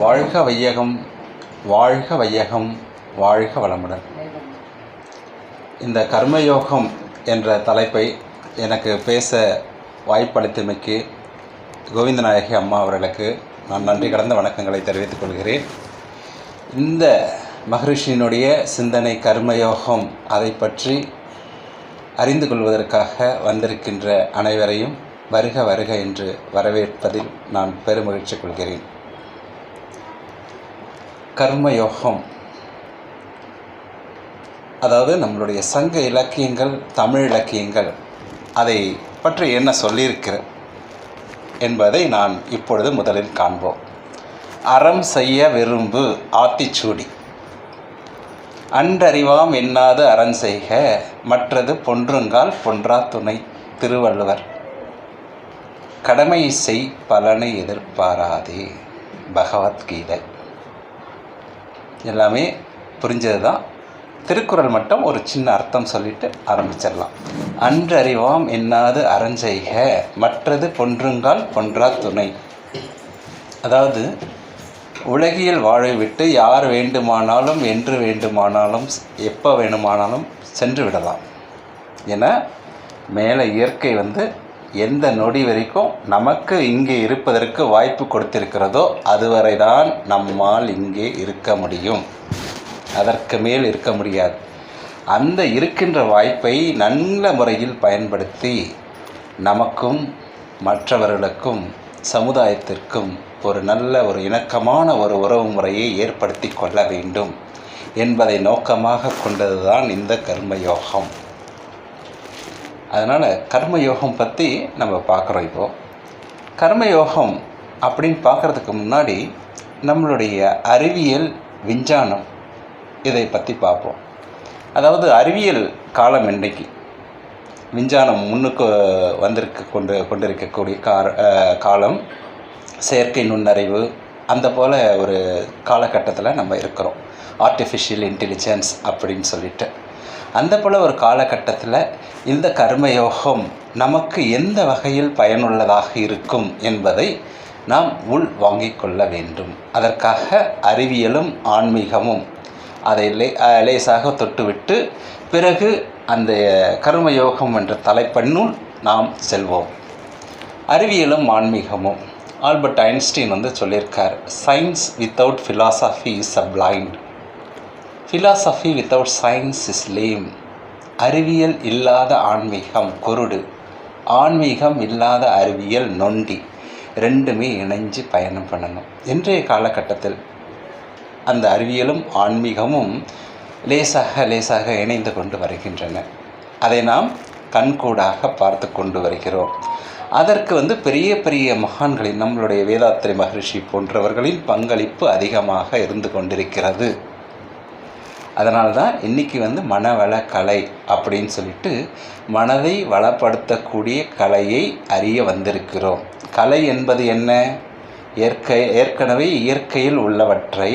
வாழ்க வையகம் வாழ்க வையகம் வாழ்க வளமுடன். இந்த கர்மயோகம் என்ற தலைப்பை எனக்கு பேச வாய்ப்பளித்தமைக்கு கோவிந்தநாயகி அம்மா அவர்களுக்கு நான் நன்றி கடந்த வணக்கங்களை தெரிவித்துக் கொள்கிறேன். இந்த மகரிஷியினுடைய சிந்தனை கர்மயோகம் அதை பற்றி அறிந்து கொள்வதற்காக வந்திருக்கின்ற அனைவரையும் வருக வருக என்று வரவேற்பதில் நான் பெருமகிழ்ச்சி கொள்கிறேன். கர்மயோகம். அதாவது நம்மளுடைய சங்க இலக்கியங்கள் தமிழ் இலக்கியங்கள் அதை பற்றி என்ன சொல்லியிருக்கிற என்பதை நான் இப்பொழுது முதலில் காண்போம். அறம் செய்ய விரும்பு ஆத்திச்சூடி. அன்றறிவாம் எண்ணாது அறம் செய்க மற்றது பொன்றுங்கால் பொன்றா துணை திருவள்ளுவர். கடமை செய் பலனை எதிர்பாராதே பகவத்கீதை. எல்லாமே புரிஞ்சது தான் திருக்குறள் மட்டும் ஒரு சின்ன அர்த்தம் சொல்லிட்டு ஆரம்பிச்சிடலாம். அன்றறிவாம் என்னாது அறஞ்செய்க மற்றது பொன்றுங்கால் பொன்றா துணை. அதாவது உலகியல் வாழை விட்டு யார் வேண்டுமானாலும் என்று வேண்டுமானாலும் எப்போ வேணுமானாலும் சென்று விடலாம். என மேலே இயற்கை வந்து எந்த நொடி வரைக்கும் நமக்கு இங்கே இருப்பதற்கு வாய்ப்பு கொடுத்திருக்கிறதோ அதுவரை தான் நம்மால் இங்கே இருக்க முடியும். அதற்கு மேல் இருக்க முடியாது. அந்த இருக்கின்ற வாய்ப்பை நல்ல முறையில் பயன்படுத்தி நமக்கும் மற்றவர்களுக்கும் சமுதாயத்திற்கும் ஒரு நல்ல ஒரு இணக்கமான ஒரு உறவு முறையை ஏற்படுத்தி கொள்ள வேண்டும் என்பதை நோக்கமாக கொண்டதுதான் இந்த கர்மயோகம். அதனால் கர்மயோகம் பற்றி நம்ம பார்க்குறோம் இப்போது கர்மயோகம் அப்படின்னு பார்க்குறதுக்கு முன்னாடி நம்மளுடைய அறிவியல் விஞ்ஞானம் இதை பற்றி பார்ப்போம். அதாவது அறிவியல் காலம் இன்னைக்கு விஞ்ஞானம் முன்னுக்கு வந்திருக்க கொண்டு கொண்டிருக்கக்கூடிய கார காலம் செயற்கை நுண்ணறிவு அந்த போல் ஒரு காலகட்டத்தில் நம்ம இருக்கிறோம். ஆர்டிஃபிஷியல் இன்டெலிஜென்ஸ் அப்படின்னு சொல்லிட்டு. அந்த போல் ஒரு காலகட்டத்தில் இந்த கர்மயோகம் நமக்கு எந்த வகையில் பயனுள்ளதாக இருக்கும் என்பதை நாம் உள் வாங்கிக் கொள்ள வேண்டும். அதற்காக அறிவியலும் ஆன்மீகமும் அதை லே லேசாக தொட்டுவிட்டு பிறகு அந்த கர்மயோகம் என்ற தலைப்பண்ணுள் நாம் செல்வோம். அறிவியலும் ஆன்மீகமும். ஆல்பர்ட் ஐன்ஸ்டீன் வந்து சொல்லியிருக்கார் science without philosophy is a blind philosophy without science is lame அறிவியல் இல்லாத ஆன்மீகம் குருடு. ஆன்மீகம் இல்லாத அறிவியல் நொண்டி. ரெண்டுமே இணைஞ்சு பயணம் பண்ணணும். இன்றைய காலகட்டத்தில் அந்த அறிவியலும் ஆன்மீகமும் லேசாக லேசாக இணைந்து கொண்டு வருகின்றன. அதை நாம் கண்கூடாக பார்த்து கொண்டு வருகிறோம். அதற்கு வந்து பெரிய பெரிய மகான்களின் நம்மளுடைய வேதாத்திரி மகரிஷி போன்றவர்களின் பங்களிப்பு அதிகமாக இருந்து கொண்டிருக்கிறது. அதனால்தான் இன்றைக்கி வந்து மனவள கலை அப்படின்னு சொல்லிட்டு மனதை வளப்படுத்தக்கூடிய கலையை அறிய வந்திருக்கிறோம். கலை என்பது என்ன? இயற்கை ஏற்கனவே இயற்கையில் உள்ளவற்றை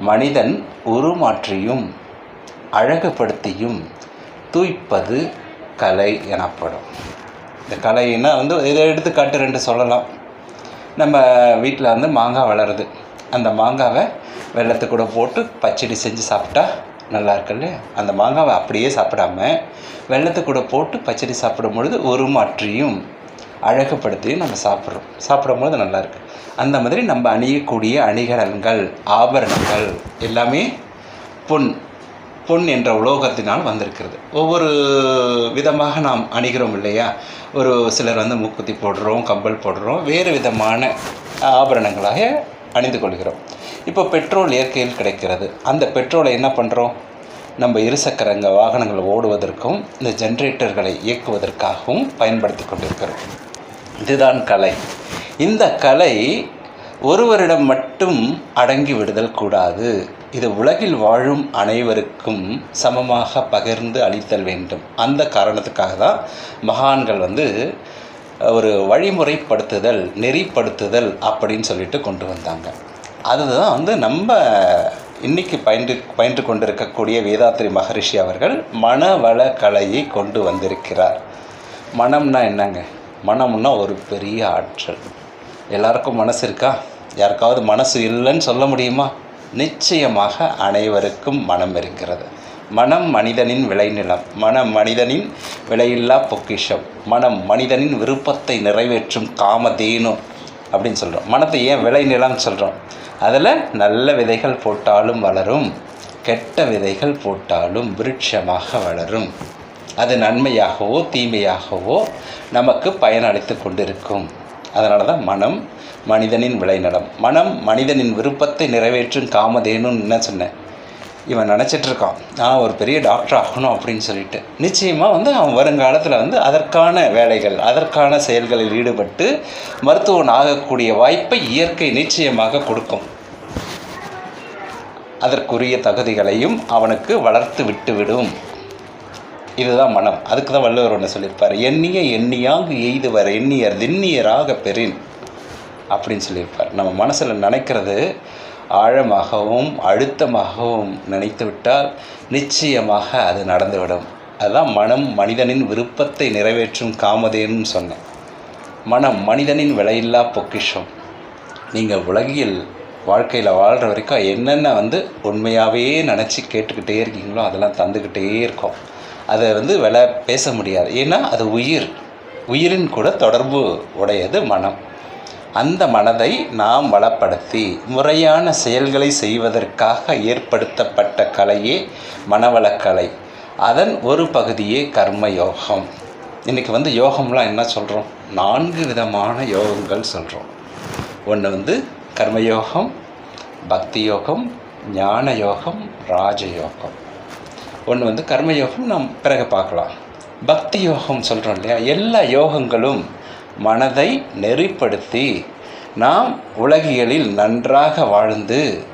மனிதன் உருமாற்றியும் அழகுபடுத்தியும் தூய்ப்பது கலை எனப்படும். இந்த கலைன்னா வந்து இதை எடுத்துக்காட்டு ரெண்டு சொல்லலாம். நம்ம வீட்டில் வந்து மாங்காய் வளருது. அந்த மாங்காவை வெள்ளத்தை கூட போட்டு பச்சடி செஞ்சு சாப்பிட்டா நல்லா இருக்குல்ல அந்த மாங்காவை அப்படியே சாப்பிடாம வெள்ளத்தை கூட போட்டு பச்சடி சாப்பிடும் பொழுது உருமாற்றியும் அழகுப்படுத்தியும் நம்ம சாப்பிட்றோம். சாப்பிடும்போது நல்லாயிருக்கு அந்த மாதிரி நம்ம அணியக்கூடிய அணிகலன்கள் ஆபரணங்கள் எல்லாமே பொன் பொன் என்ற உலோகத்தினால் வந்திருக்கிறது. ஒவ்வொரு விதமாக நாம் அணிகிறோம் இல்லையா? ஒரு சிலர் வந்து மூக்குத்தி போடுறோம் கம்பல் போடுறோம் வேறு விதமான ஆபரணங்களாக அணிந்து கொள்கிறோம் இப்போ பெட்ரோல் இயற்கையில் கிடைக்கிறது. அந்த பெட்ரோலை என்ன பண்ணுறோம் நம்ம இருசக்கரங்க வாகனங்கள் ஓடுவதற்கும் இந்த ஜென்ரேட்டர்களை இயக்குவதற்காகவும் பயன்படுத்தி கொண்டிருக்கிறோம். இதுதான் கலை. இந்த கலை ஒருவரிடம் மட்டும் அடங்கி விடுதல் கூடாது. இது உலகில் வாழும் அனைவருக்கும் சமமாக பகிர்ந்து அளித்தல் வேண்டும். அந்த காரணத்துக்காக தான் மகான்கள் வந்து ஒரு வழிமுறைப்படுத்துதல் நெறிப்படுத்துதல் அப்படின்னு சொல்லிட்டு கொண்டு வந்தாங்க. அதுதான் வந்து நம்ம இன்றைக்கி பயின்று பயின்று கொண்டிருக்கக்கூடிய வேதாத்ரி மகரிஷி அவர்கள் மனவள கலையை கொண்டு வந்திருக்கிறார். மனம்னா என்னங்க? மனம்னா ஒரு பெரிய ஆற்றல். எல்லாருக்கும் மனசு இருக்கா? யாருக்காவது மனசு இல்லைன்னு சொல்ல முடியுமா? நிச்சயமாக அனைவருக்கும் மனம் இருக்கிறது. மனம் மனிதனின் விளைநிலம் மனம் மனிதனின் விலையில்லா பொக்கிஷம். மனம் மனிதனின் விருப்பத்தை நிறைவேற்றும் காமதேனு அப்படின்னு சொல்கிறோம் மனத்தை ஏன் விளைநிலம்னு சொல்கிறோம் அதில் நல்ல விதைகள் போட்டாலும் வளரும் கெட்ட விதைகள் போட்டாலும் விருட்சமாக வளரும். அது நன்மையாகவோ தீமையாகவோ நமக்கு பயனளித்து கொண்டிருக்கும். அதனால தான் மனம் மனிதனின் விளைநிலம் மனம் மனிதனின் விருப்பத்தை நிறைவேற்றும் காமதேனுன்னு என்ன சொன்னேன். இவன் நினச்சிட்ருக்கான் நான் ஒரு பெரிய டாக்டர் ஆகணும் அப்படின்னு சொல்லிட்டு. நிச்சயமாக வந்து அவன் வருங்காலத்தில் வந்து அதற்கான வேலைகள் அதற்கான செயல்களில் ஈடுபட்டு மருத்துவன் ஆகக்கூடிய வாய்ப்பை இயற்கை நிச்சயமாக கொடுக்கும். அதற்குரிய தகுதிகளையும் அவனுக்கு வளர்த்து விட்டுவிடும் இதுதான் மனம். அதுக்கு தான் வள்ளுவர் ஒன்று சொல்லியிருப்பார். எண்ணிய எண்ணியாக எய்துவர் எண்ணியர் திண்ணியராக பெறின். அப்படின்னு சொல்லியிருப்பார். நம்ம மனசில் நினைக்கிறது ஆழமாகவும் அழுத்தமாகவும் நினைத்து விட்டால் நிச்சயமாக அது நடந்துவிடும். அதுதான் மனம் மனிதனின் விருப்பத்தை நிறைவேற்றும் காமதேன்னு சொன்னேன். மனம் மனிதனின் விலையில்லா பொக்கிஷம். நீங்கள் உலகில் வாழ்க்கையில் வாழ்கிற வரைக்கும் என்னென்ன வந்து உண்மையாகவே நினச்சி கேட்டுக்கிட்டே இருக்கீங்களோ அதெல்லாம் தந்துக்கிட்டே இருக்கும். அதை வந்து விலை பேச முடியாது. ஏன்னா அது உயிர். உயிரின் கூட தொடர்பு உடையது மனம். அந்த மனதை நாம் வளப்படுத்தி முறையான செயல்களை செய்வதற்காக ஏற்படுத்தப்பட்ட கலையே மனவளக்கலை அதன் ஒரு பகுதியே கர்ம யோகம் இன்றைக்கி வந்து யோகம்லாம் என்ன சொல்கிறோம் நான்கு விதமான யோகங்கள் சொல்கிறோம் ஒன்று வந்து கர்மயோகம் பக்தி யோகம் ஞான யோகம் ராஜயோகம் ஒன்று வந்து கர்மயோகம் நாம் பிறகு பார்க்கலாம். பக்தி யோகம் சொல்கிறோம் இல்லையா? எல்லா யோகங்களும் மனதை நெறிப்படுத்தி நாம் உலகியலில் நன்றாக வாழ்ந்து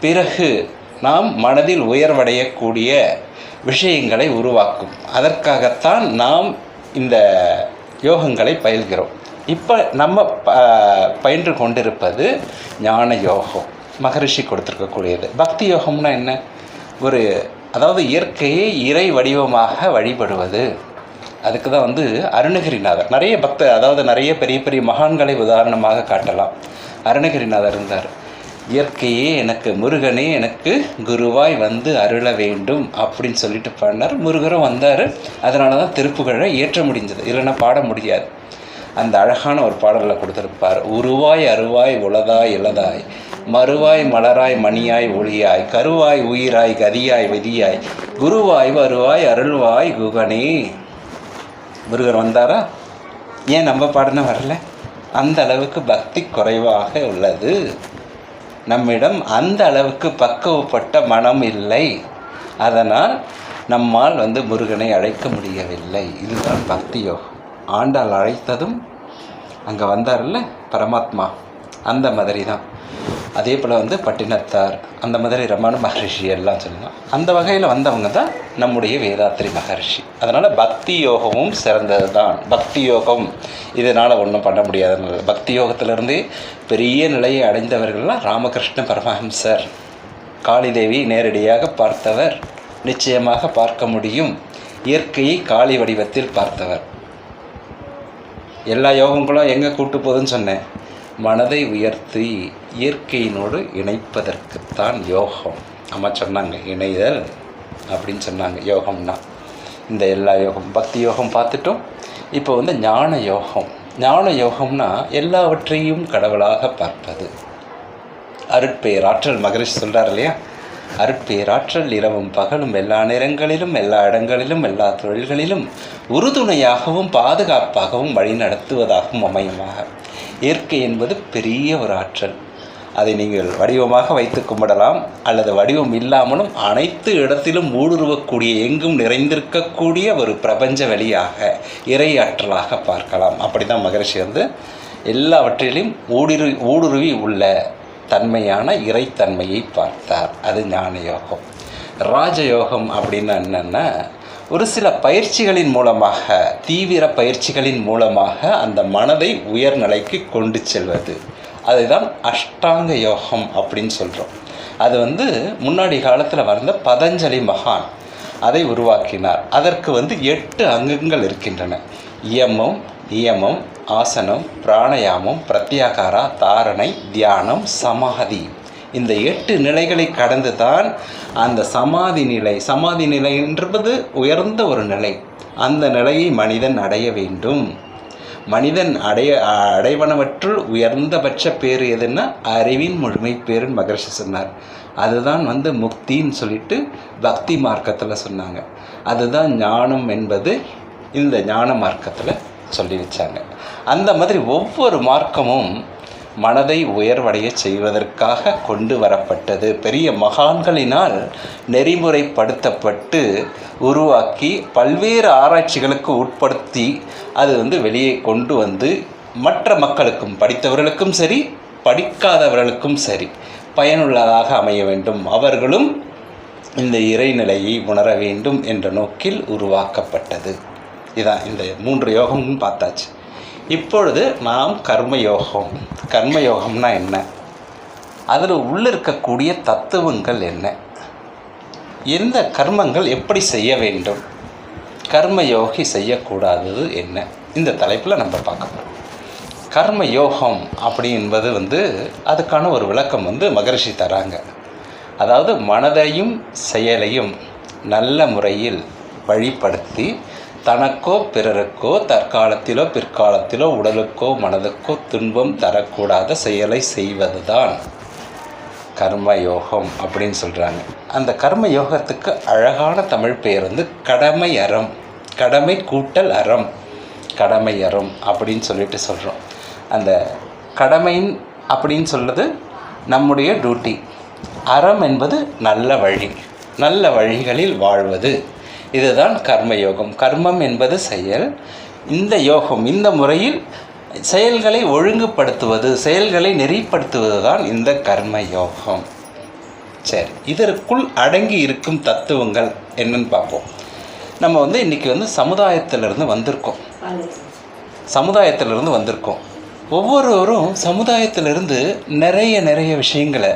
பிறகு நாம் மனதில் உயர்வடையக்கூடிய விஷயங்களை உருவாக்கும். அதற்காகத்தான் நாம் இந்த யோகங்களை பயில்கிறோம். இப்போ நம்ம ப பயின்று கொண்டிருப்பது ஞான யோகம் மகரிஷி கொடுத்துருக்கக்கூடியது. பக்தி யோகம்னா என்ன? ஒரு அதாவது இயற்கையை இறை வடிவமாக வழிபடுவது. அதுக்கு தான் வந்து அருணகிரிநாதர் நிறைய பக்த அதாவது நிறைய பெரிய பெரிய மகான்களை உதாரணமாக காட்டலாம். அருணகிரிநாதர் இருந்தார். இயற்கையே எனக்கு முருகனே எனக்கு குருவாய் வந்து அருள வேண்டும் அப்படின்னு சொல்லிட்டு பாடினார். முருகரும் வந்தார். அதனால தான் திருப்புகழை ஏற்ற முடிஞ்சது. இல்லைன்னா பாட முடியாது. அந்த அழகான ஒரு பாடலில் கொடுத்துருப்பார். உருவாய் அருவாய் உளதாய் இளதாய் மறுவாய் மலராய் மணியாய் ஒளியாய் கருவாய் உயிராய் கதியாய் விதியாய் குருவாய் வருவாய் அருள்வாய் குகனே முருகர் வந்தாரா? ஏன் நம்ம பாடின வரல? அந்த அளவுக்கு பக்தி குறைவாக உள்ளது. நம்மிடம் அந்த அளவுக்கு பக்குவப்பட்ட மனம் இல்லை. அதனால் நம்மால் வந்து முருகனை அழைக்க முடியவில்லை. இதுதான் பக்தி யோகம். ஆண்டாள் அழைத்ததும் அங்கே வந்தார்ல? பரமாத்மா. அந்த மாதிரி தான். அதே போல் வந்து பட்டினத்தார் அந்த மாதிரி ரமான மகரிஷி எல்லாம் சொல்லலாம். அந்த வகையில் வந்தவங்க தான் நம்முடைய வேதாத்திரி மகரிஷி. அதனால் பக்தி யோகமும் சிறந்தது தான் பக்தி யோகம் இதனால் ஒன்றும் பண்ண முடியாதுன்னு பக்தி யோகத்திலிருந்தே பெரிய நிலையை அடைந்தவர்கள்லாம் ராமகிருஷ்ண பரமஹம்சர். காளிதேவி நேரடியாக பார்த்தவர் நிச்சயமாக பார்க்க முடியும். இயற்கையை காளி வடிவத்தில் பார்த்தவர். எல்லா யோகங்களும் எங்கே கூட்டு போகுதுன்னு சொன்னேன். மனதை உயர்த்தி இயற்கையினோடு இணைப்பதற்குத்தான் யோகம். அம்மா சொன்னாங்க இணைதல் அப்படின்னு சொன்னாங்க யோகம்னா. இந்த எல்லா யோகம் பக்தி யோகம் பார்த்துட்டோம். இப்போ வந்து ஞான யோகம். ஞான யோகம்னா எல்லாவற்றையும் கடவுளாக பார்ப்பது. அருட்பேராற்றல் மகரிஷ் சொல்கிறார் இல்லையா? அருட்பேராற்றல் இரவும் பகலும் எல்லா நேரங்களிலும் எல்லா இடங்களிலும் எல்லா தொழில்களிலும் உறுதுணையாகவும் பாதுகாப்பாகவும் வழி நடத்துவதாகவும் அமையுமாக. இயற்கை என்பது பெரிய ஒரு ஆற்றல். அதை நீங்கள் வடிவமாக வைத்து கும்பிடலாம் அல்லது வடிவம் இல்லாமலும் அனைத்து இடத்திலும் ஊடுருவக்கூடிய எங்கும் நிறைந்திருக்கக்கூடிய ஒரு பிரபஞ்ச வழியாக இறை ஆற்றலாக பார்க்கலாம். அப்படி தான் மகரிஷி வந்து எல்லாவற்றிலும் ஊடுரு ஊடுருவி உள்ள தன்மையான இறைத்தன்மையை பார்த்தார். அது ஞான யோகம் ராஜயோகம் அப்படின்னா என்னென்னா ஒரு சில பயிற்சிகளின் மூலமாக தீவிர பயிற்சிகளின் மூலமாக அந்த மனதை உயர்நிலைக்கு கொண்டு செல்வது. அதுதான் அஷ்டாங்க யோகம் அப்படின்னு சொல்கிறோம் அது வந்து முன்னாடி காலத்தில் வந்த பதஞ்சலி மகான் அதை உருவாக்கினார். அதற்கு வந்து எட்டு அங்கங்கள் இருக்கின்றன. இயமம் நியமம் ஆசனம் பிராணயாமம் பிரத்யாகாரா தாரணை தியானம் சமாதி இந்த எட்டு நிலைகளை கடந்து தான் அந்த சமாதி நிலை. சமாதி நிலை என்பது உயர்ந்த ஒரு நிலை. அந்த நிலையை மனிதன் அடைய வேண்டும். மனிதன் அடைய அடைவனவற்றுள் உயர்ந்தபட்ச பேர் எதுன்னா அறிவின் முழுமை பேருன்னு மகர்ஷி சொன்னார். அதுதான் வந்து முக்தின்னு சொல்லிட்டு பக்தி மார்க்கத்தில் சொன்னாங்க. அதுதான் ஞானம் என்பது இந்த ஞான மார்க்கத்தில் சொல்லி வச்சாங்க. அந்த மாதிரி ஒவ்வொரு மார்க்கமும் மனதை உயர்வடைய செய்வதற்காக கொண்டு வரப்பட்டது. பெரிய மகான்களினால் நெறிமுறைப்படுத்தப்பட்டு உருவாக்கி பல்வேறு ஆராய்ச்சிகளுக்கு உட்படுத்தி அது வந்து வெளியே கொண்டு வந்து மற்ற மக்களுக்கும் படித்தவர்களுக்கும் சரி படிக்காதவர்களுக்கும் சரி பயனுள்ளதாக அமைய வேண்டும். அவர்களும் இந்த இறைநிலையை உணர வேண்டும் என்ற நோக்கில் உருவாக்கப்பட்டது. இதான் இந்த மூன்று யோகமும் பார்த்தாச்சு. இப்பொழுது நாம் கர்மயோகம். கர்மயோகம்னா என்ன? அதில் உள்ளே இருக்கக்கூடிய தத்துவங்கள் என்ன? எந்த கர்மங்கள் எப்படி செய்ய வேண்டும்? கர்மயோகி செய்யக்கூடாதது என்ன? இந்த தலைப்பில் நம்ம பார்க்க போகிறோம் கர்ம யோகம் அப்படி என்பது வந்து அதுக்கான ஒரு விளக்கம் வந்து மகரிஷி தராங்க. அதாவது மனதையும் செயலையும் நல்ல முறையில் வழிப்படுத்தி தனக்கோ பிறருக்கோ தற்காலத்திலோ பிற்காலத்திலோ உடலுக்கோ மனதுக்கோ துன்பம் தரக்கூடாத செயலை செய்வதுதான் கர்மயோகம் அப்படின்னு சொல்கிறாங்க அந்த கர்ம யோகத்துக்கு அழகான தமிழ் பெயர் வந்து கடமை அறம் கடமை கூட்டல் அறம் கடமை அறம் அப்படின்னு சொல்லிட்டு சொல்கிறோம் அந்த கடமையின் அப்படின்னு சொல்கிறது நம்முடைய டியூட்டி அறம் என்பது நல்ல வழி நல்ல வழிகளில் வாழ்வது. இதுதான் கர்மயோகம். கர்மம் என்பது செயல். இந்த யோகம் இந்த முறையில் செயல்களை ஒழுங்குபடுத்துவது செயல்களை நெறிப்படுத்துவது தான் இந்த கர்ம யோகம் சரி இதற்குள் அடங்கி இருக்கும் தத்துவங்கள் என்னன்னு பார்ப்போம். நம்ம வந்து இன்றைக்கி வந்து சமுதாயத்திலிருந்து வந்திருக்கோம். சமுதாயத்திலிருந்து வந்திருக்கோம். ஒவ்வொருவரும் சமுதாயத்திலிருந்து நிறைய நிறைய விஷயங்களை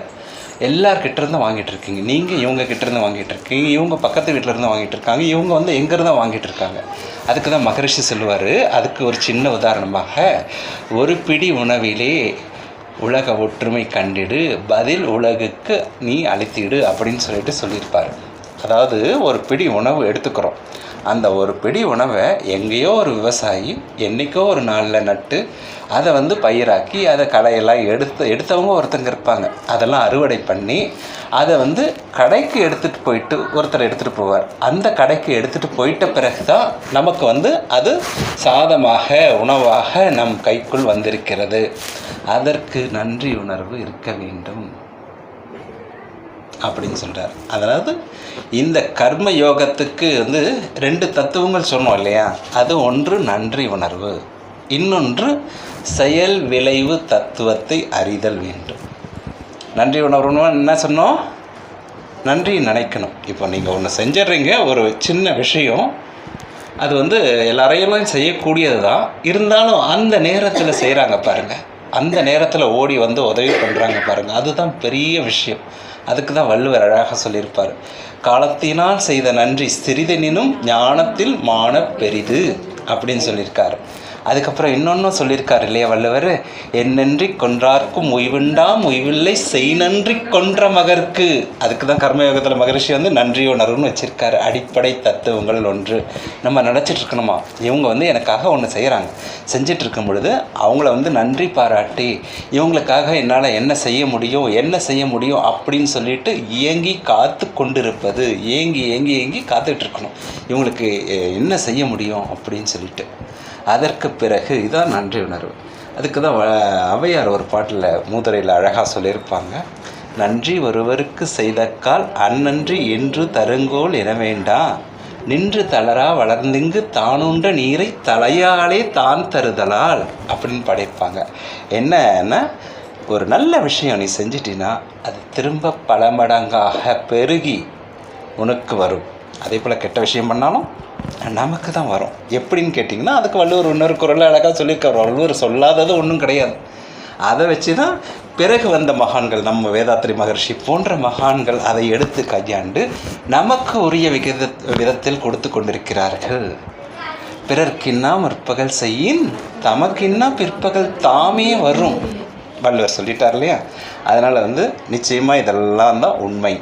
எல்லார்கிட்டேருந்து வாங்கிட்டு இருக்கீங்க நீங்கள் இவங்க கிட்டேருந்து வாங்கிட்டு இருக்கீங்க இவங்க பக்கத்து வீட்டிலேருந்து வாங்கிட்டு இருக்காங்க இவங்க வந்து எங்கேருந்து வாங்கிட்டு இருக்காங்க அதுக்கு தான் மகரிஷி சொல்லுவார். அதுக்கு ஒரு சின்ன உதாரணமாக ஒரு பிடி உணவிலே உலக ஒற்றுமை கண்டிடு பதில் உலகுக்கு நீ அளித்திடு அப்படின்னு சொல்லிட்டு சொல்லியிருப்பார். அதாவது ஒரு பிடி உணவு எடுத்துக்கிறோம். அந்த ஒரு பிடி உணவை எங்கேயோ ஒரு விவசாயி என்றைக்கோ ஒரு நாளில் நட்டு அதை வந்து பயிராக்கி அதை களையெல்லாம் எடுத்து எடுத்தவங்க ஒருத்தங்க இருப்பாங்க. அதெல்லாம் அறுவடை பண்ணி அதை வந்து கடைக்கு எடுத்துகிட்டு போயிட்டு ஒருத்தர் எடுத்துகிட்டு போவார். அந்த கடைக்கு எடுத்துகிட்டு போயிட்ட பிறகு தான் நமக்கு வந்து அது சாதமாக உணவாக நம் கைக்குள் வந்திருக்கிறது. அதற்கு நன்றி உணர்வு இருக்க வேண்டும். அப்படின்னு சொல்கிறார் அதாவது இந்த கர்ம யோகத்துக்கு வந்து ரெண்டு தத்துவங்கள் சொன்னோம் இல்லையா? அது ஒன்று நன்றி உணர்வு இன்னொன்று செயல் விளைவு தத்துவத்தை அறிதல் வேண்டும். நன்றி உணர்வுன்னு என்ன சொன்னோம்? நன்றி நினைக்கணும். இப்போ நீங்கள் ஒன்று செஞ்சிடுறீங்க ஒரு சின்ன விஷயம். அது வந்து எல்லாரையும் செய்யக்கூடியது தான் இருந்தாலும் அந்த நேரத்தில் செய்கிறாங்க பாருங்கள் அந்த நேரத்தில் ஓடி வந்து உதவி பண்ணுறாங்க பாருங்கள் அதுதான் பெரிய விஷயம். அதுக்கு தான் வள்ளுவர் அழகாக சொல்லியிருப்பார். காலத்தினால் செய்த நன்றி சிறிதெனினும் ஞானத்தில் மான பெரிது அப்படின்னு சொல்லியிருக்காரு. அதுக்கப்புறம் இன்னொன்றும் சொல்லியிருக்காரு இல்லையா வள்ளுவர்? என்னன்றி கொன்றார்க்கும் உய்வுண்டாம் உய்வில்லை செய் நன்றி கொன்ற மகர்க்கு அதுக்கு தான் கர்மயோகத்தில் மகரிஷி வந்து நன்றி உணர்வுன்னு வச்சுருக்காரு அடிப்படை தத்துவங்கள் ஒன்று. நம்ம நினச்சிட்டு இருக்கணுமா? இவங்க வந்து எனக்காக ஒன்று செய்கிறாங்க செஞ்சிட்டு இருக்கும் பொழுது அவங்கள வந்து நன்றி பாராட்டி இவங்களுக்காக என்னால் என்ன செய்ய முடியும் என்ன செய்ய முடியும்? அப்படின்னு சொல்லிட்டு இயங்கி காத்து கொண்டிருப்பது ஏங்கி ஏங்கி ஏங்கி காத்துட்ருக்கணும் இவங்களுக்கு என்ன செய்ய முடியும்? அப்படின்னு சொல்லிட்டு. அதற்கு பிறகு இதான் நன்றி உணர்வு. அதுக்கு தான் அவையார் ஒரு பாட்டில் மூதுரையில் அழகாக சொல்லியிருப்பாங்க. நன்றி ஒருவருக்கு செய்தக்கால் அந்நன்றி என்று தருங்கோல் என வேண்டாம் நின்று தளரா வளர்ந்திங்கு தானுண்ட நீரை தலையாலே தான் தருதலால் அப்படின்னு படைப்பாங்க என்னன்னா ஒரு நல்ல விஷயம் நீ செஞ்சிட்டினா அது திரும்ப பல மடங்காக பெருகி உனக்கு வரும். அதே போல் கெட்ட விஷயம் பண்ணாலும் நமக்கு தான் வரும். எப்படின்னு கேட்டிங்கன்னா அதுக்கு வள்ளுவர் இன்னொரு குரல் அழகாக சொல்லியிருக்கார். வள்ளுவர் சொல்லாதது ஒன்றும் கிடையாது. அதை வச்சு தான் பிறகு வந்த மகான்கள் நம்ம வேதாத்திரி மகர்ஷி போன்ற மகான்கள் அதை எடுத்து கையாண்டு நமக்கு உரிய விகித விதத்தில் கொடுத்து கொண்டிருக்கிறார்கள். பிறர்க்கின்னா முற்பகல் செய்யின் தமக்கின்னா பிற்பகல் தாமே வரும். வள்ளுவர் சொல்லிட்டார் இல்லையா? அதனால் வந்து நிச்சயமாக இதெல்லாம் தான் உண்மை.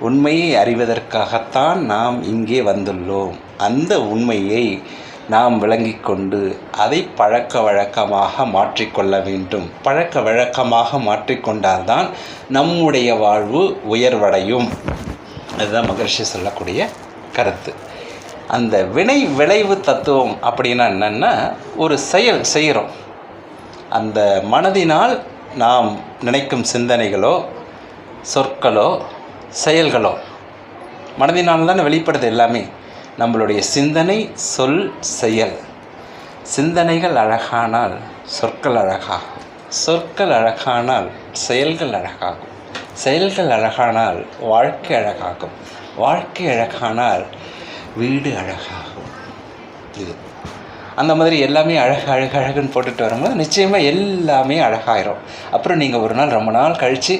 உண்மையை அறிவதற்காகத்தான் நாம் இங்கே வந்துள்ளோம். அந்த உண்மையை நாம் விளங்கிக் கொண்டு அதை பழக்க வழக்கமாக மாற்றிக்கொள்ள வேண்டும். பழக்க வழக்கமாக மாற்றிக்கொண்டால்தான் நம்முடைய வாழ்வு உயர்வடையும். அதுதான் மகர்ஷி சொல்லக்கூடிய கருத்து. அந்த வினை விளைவு தத்துவம் அப்படின்னா என்னென்னா ஒரு செயல் செய்கிறோம் அந்த மனதினால் நாம் நினைக்கும் சிந்தனைகளோ சொற்களோ செயல்களோ மனதினால் தானே வெளிப்படுது எல்லாமே. நம்மளுடைய சிந்தனை சொல் செயல். சிந்தனைகள் அழகானால் சொற்கள் அழகாகும். சொற்கள் அழகானால் செயல்கள் அழகாகும். செயல்கள் அழகானால் வாழ்க்கை அழகாகும். வாழ்க்கை அழகானால் வீடு அழகாகும். இது அந்த மாதிரி எல்லாமே அழகு அழகு அழகுன்னு போட்டுட்டு வரும்போது நிச்சயமாக எல்லாமே அழகாயிரும். அப்புறம் நீங்கள் ஒரு நாள் ரொம்ப நாள் கழித்து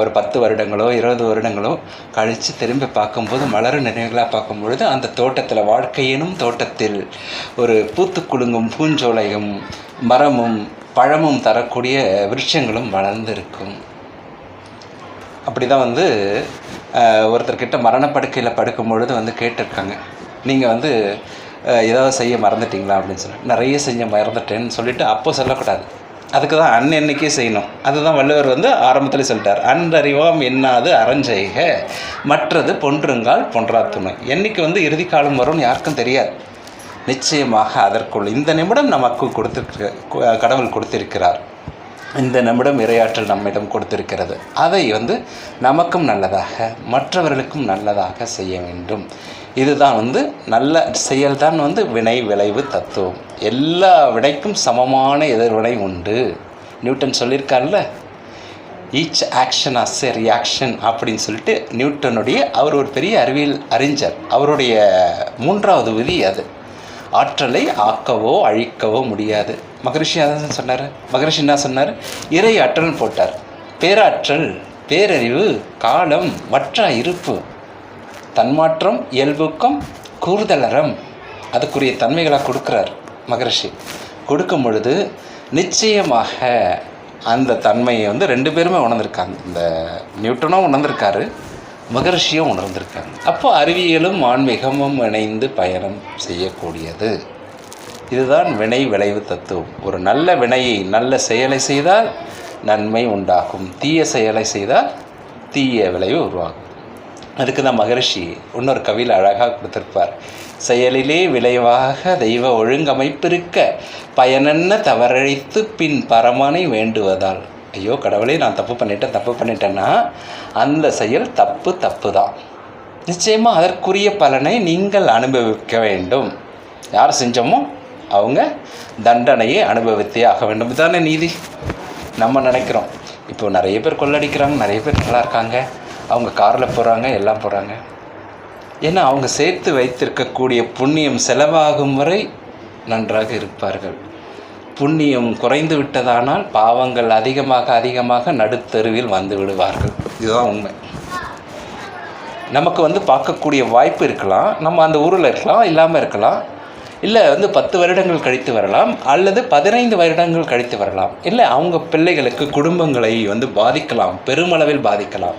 ஒரு பத்து வருடங்களோ இருபது வருடங்களோ கழித்து திரும்பி பார்க்கும்போது மலரும் நினைவுகளாக பார்க்கும்பொழுது அந்த தோட்டத்தில் வாழ்க்கையினும் தோட்டத்தில் ஒரு பூத்து குலுங்கும் பூஞ்சோலையும் மரமும் பழமும் தரக்கூடிய விருட்சங்களும் வளர்ந்திருக்கும். அப்படி தான் வந்து ஒருத்தர்கிட்ட மரணப்படுக்கையில் படுக்கும் பொழுது வந்து கேட்டிருக்காங்க. நீங்கள் வந்து ஏதாவது செய்ய மறந்துட்டிங்களா அப்படின்னு சொல்லி. நிறைய செஞ்ச மறந்துட்டேன்னு சொல்லிட்டு அப்போ சொல்லக்கூடாது. அதுக்கு தான் அன்னன்னைக்கே செய்யணும். அதுதான் வள்ளுவர் வந்து ஆரம்பத்தில் சொல்லிட்டார். அன்றறிவாம் என்னாது அறஞ்செய்க மற்றது பொன்றுங்கால் பொன்றா துணை என்றைக்கு வந்து இறுதி காலம் வரும்னு யாருக்கும் தெரியாது. நிச்சயமாக அதற்குள் இந்த நிமிடம் நமக்கு கொடுத்திருக்க கடவுள் கொடுத்திருக்கிறார். இந்த நிமிடம் இரையாற்றல் நம்மிடம் கொடுத்திருக்கிறது. அதை வந்து நமக்கும் நல்லதாக மற்றவர்களுக்கும் நல்லதாக செய்ய வேண்டும். இதுதான் வந்து நல்ல செயல்தான் வந்து வினை விளைவு தத்துவம். எல்லா வினைக்கும் சமமான எதிர்வினை உண்டு. Newton சொல்லியிருக்கார்ல? Each action has a reaction அப்படின்னு சொல்லிட்டு நியூட்டனுடைய அவர் ஒரு பெரிய அறிவியல் அறிஞர். அவருடைய மூன்றாவது விதி அது. ஆற்றலை ஆக்கவோ அழிக்கவோ முடியாது. மகரிஷி அதான் சொன்னார். மகரிஷி என்ன சொன்னார்? இறை ஆற்றல் போட்டார். பேராற்றல் பேரறிவு காலம் வற்றா இருப்பு தன்மாற்றம் இயல்புக்கம் கூறுதலறம். அதுக்குரிய தன்மைகளாக கொடுக்குறார் மகரிஷி. கொடுக்கும் பொழுது நிச்சயமாக அந்த தன்மையை வந்து ரெண்டு பேருமே உணர்ந்திருக்காங்க. இந்த நியூட்டனும் உணர்ந்திருக்காரு மகரிஷியும் உணர்ந்திருக்காங்க. அப்போ அறிவியலும் ஆன்மீகமும் இணைந்து பயணம் செய்யக்கூடியது. இதுதான் வினை விளைவு தத்துவம். ஒரு நல்ல வினையை நல்ல செயலை செய்தால் நன்மை உண்டாகும். தீய செயலை செய்தால் தீய விளைவு உருவாகும். அதுக்கு தான் மகரிஷி இன்னொரு கவியில் அழகாக கொடுத்துருப்பார். செயலிலே விளைவாக தெய்வ ஒழுங்கமைப்பிருக்க பயனென்ன தவறழைத்து பின் பரமானை வேண்டுவதால். ஐயோ கடவுளே நான் தப்பு பண்ணிட்டேன் தப்பு பண்ணிட்டேன்னா? அந்த செயல் தப்பு தப்பு தான் நிச்சயமாக அதற்குரிய பலனை நீங்கள் அனுபவிக்க வேண்டும். யார் செஞ்சோமோ அவங்க தண்டனையை அனுபவித்தே ஆக வேண்டும். தானே நீதி? நம்ம நினைக்கிறோம். இப்போ நிறைய பேர் கொள்ளடிக்கிறாங்க நிறைய பேர் நல்லா இருக்காங்க. அவங்க காரில் போகிறாங்க எல்லாம் போகிறாங்க ஏன்னா அவங்க சேர்த்து வைத்திருக்கக்கூடிய புண்ணியம் செலவாகும் வரை நன்றாக இருப்பார்கள். புண்ணியம் குறைந்து விட்டதானால் பாவங்கள் அதிகமாக அதிகமாக நடுத்தருவில் வந்து விடுவார்கள். இதுதான் உண்மை. நமக்கு வந்து பார்க்கக்கூடிய வாய்ப்பு இருக்கலாம். நம்ம அந்த ஊரில் இருக்கலாம் இல்லாமல் இருக்கலாம். இல்லை வந்து பத்து வருடங்கள் கழித்து வரலாம் அல்லது பதினைந்து வருடங்கள் கழித்து வரலாம். இல்லை அவங்க பிள்ளைகளுக்கு குடும்பங்களை வந்து பாதிக்கலாம் பெருமளவில் பாதிக்கலாம்.